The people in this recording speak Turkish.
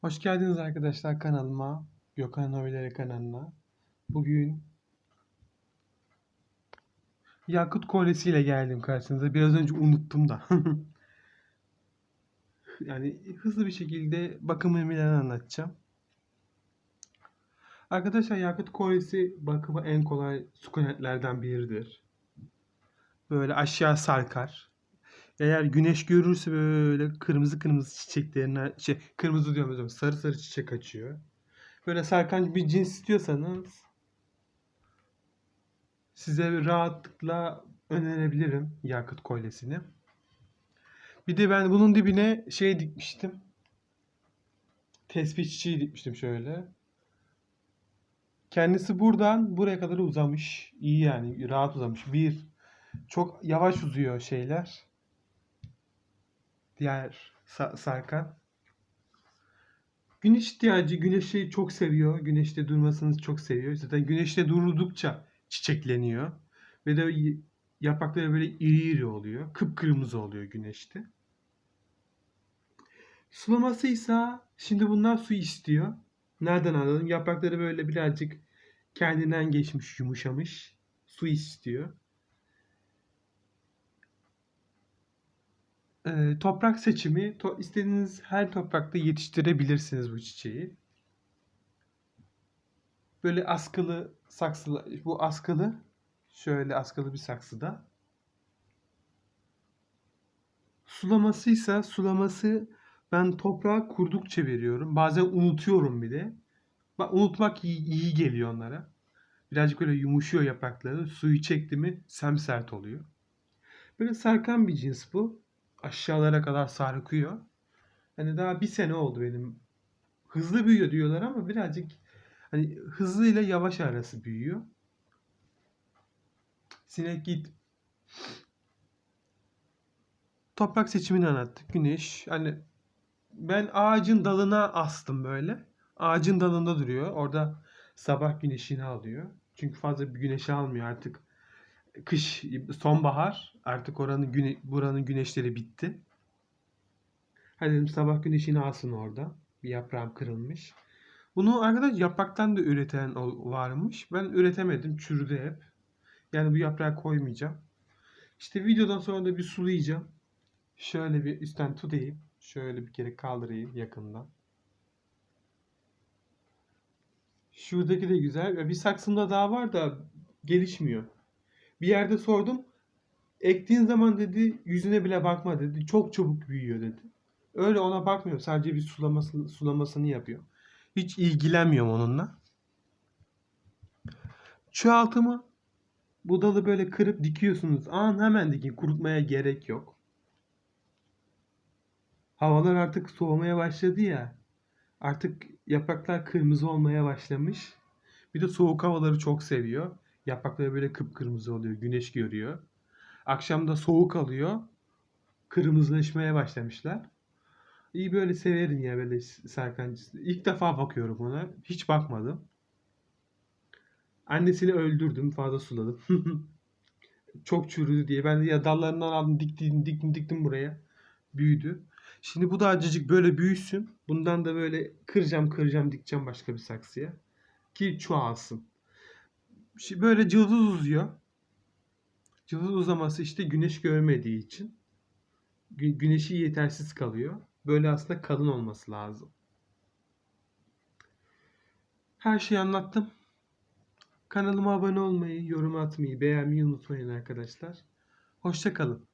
Hoş geldiniz arkadaşlar kanalıma. Gökhan Hobileri kanalına. Bugün Yakut kolyesiyle geldim karşınıza. Biraz önce unuttum da. yani hızlı bir şekilde bakımını anlatacağım. Arkadaşlar yakut kolyesi bakımı en kolay sukunetlerden biridir. Böyle aşağı sarkar. Eğer güneş görürse böyle kırmızı kırmızı çiçeklerine şey kırmızı diyorum özür sarı sarı çiçek açıyor. Böyle sarkan bir cins istiyorsanız size bir rahatlıkla önerebilirim yakıt kolyesini. Bir de ben bunun dibine şey dikmiştim. Tespih çiçeği dikmiştim şöyle. Kendisi buradan buraya kadar uzamış. İyi yani rahat uzamış. Bir, çok yavaş uzuyor şeyler diğer sa- sarkan. Güneş ihtiyacı, güneşi çok seviyor. Güneşte durmasını çok seviyor. Zaten güneşte durdukça çiçekleniyor. Ve de yaprakları böyle iri iri oluyor. Kıpkırmızı oluyor güneşte. Sulaması ise şimdi bunlar su istiyor. Nereden anladım? Yaprakları böyle birazcık kendinden geçmiş, yumuşamış. Su istiyor. Ee, toprak seçimi, to- istediğiniz her toprakta yetiştirebilirsiniz bu çiçeği. Böyle askılı saksılı, bu askılı, şöyle askılı bir saksıda. Sulamasıysa sulaması ben toprağa kurdukça veriyorum. Bazen unutuyorum bir de. Bak unutmak iyi, iyi geliyor onlara. Birazcık böyle yumuşuyor yaprakları. Suyu çekti mi semsert oluyor. Böyle sarkan bir cins bu. Aşağılara kadar sarkıyor. Hani daha bir sene oldu benim. Hızlı büyüyor diyorlar ama birazcık hani hızlı ile yavaş arası büyüyor. Sinek git. Toprak seçimini anlattık. Güneş. Hani ben ağacın dalına astım böyle. Ağacın dalında duruyor. Orada sabah güneşini alıyor. Çünkü fazla bir güneşi almıyor artık. Kış, sonbahar. Artık oranın güne, buranın güneşleri bitti. Hadi dedim sabah güneşini alsın orada. Bir yaprağım kırılmış. Bunu arkadaş yapraktan da üreten varmış. Ben üretemedim. Çürüdü hep. Yani bu yaprağı koymayacağım. İşte videodan sonra da bir sulayacağım. Şöyle bir üstten tutayım. Şöyle bir kere kaldırayım yakından. Şuradaki de güzel. Bir saksımda daha var da gelişmiyor. Bir yerde sordum. Ektiğin zaman dedi yüzüne bile bakma dedi. Çok çabuk büyüyor dedi. Öyle ona bakmıyor. Sadece bir sulamasını, sulamasını yapıyor. Hiç ilgilenmiyorum onunla. Çoğaltımı bu dalı böyle kırıp dikiyorsunuz. An hemen dikin. Kurutmaya gerek yok. Havalar artık soğumaya başladı ya. Artık yapraklar kırmızı olmaya başlamış. Bir de soğuk havaları çok seviyor. Yaprakları böyle kıpkırmızı oluyor. Güneş görüyor. Akşam da soğuk alıyor. Kırmızılaşmaya başlamışlar. İyi böyle severim ya böyle Serkancı. İlk defa bakıyorum ona. Hiç bakmadım. Annesini öldürdüm. Fazla suladım. Çok çürüdü diye. Ben de ya dallarından aldım diktim diktim diktim buraya. Büyüdü. Şimdi bu da acıcık böyle büyüsün. Bundan da böyle kıracağım kıracağım dikeceğim başka bir saksıya. Ki çoğalsın. Böyle cılız uzuyor. Cılız uzaması işte güneş görmediği için. Gü- güneşi yetersiz kalıyor. Böyle aslında kalın olması lazım. Her şeyi anlattım. Kanalıma abone olmayı, yorum atmayı, beğenmeyi unutmayın arkadaşlar. Hoşça kalın.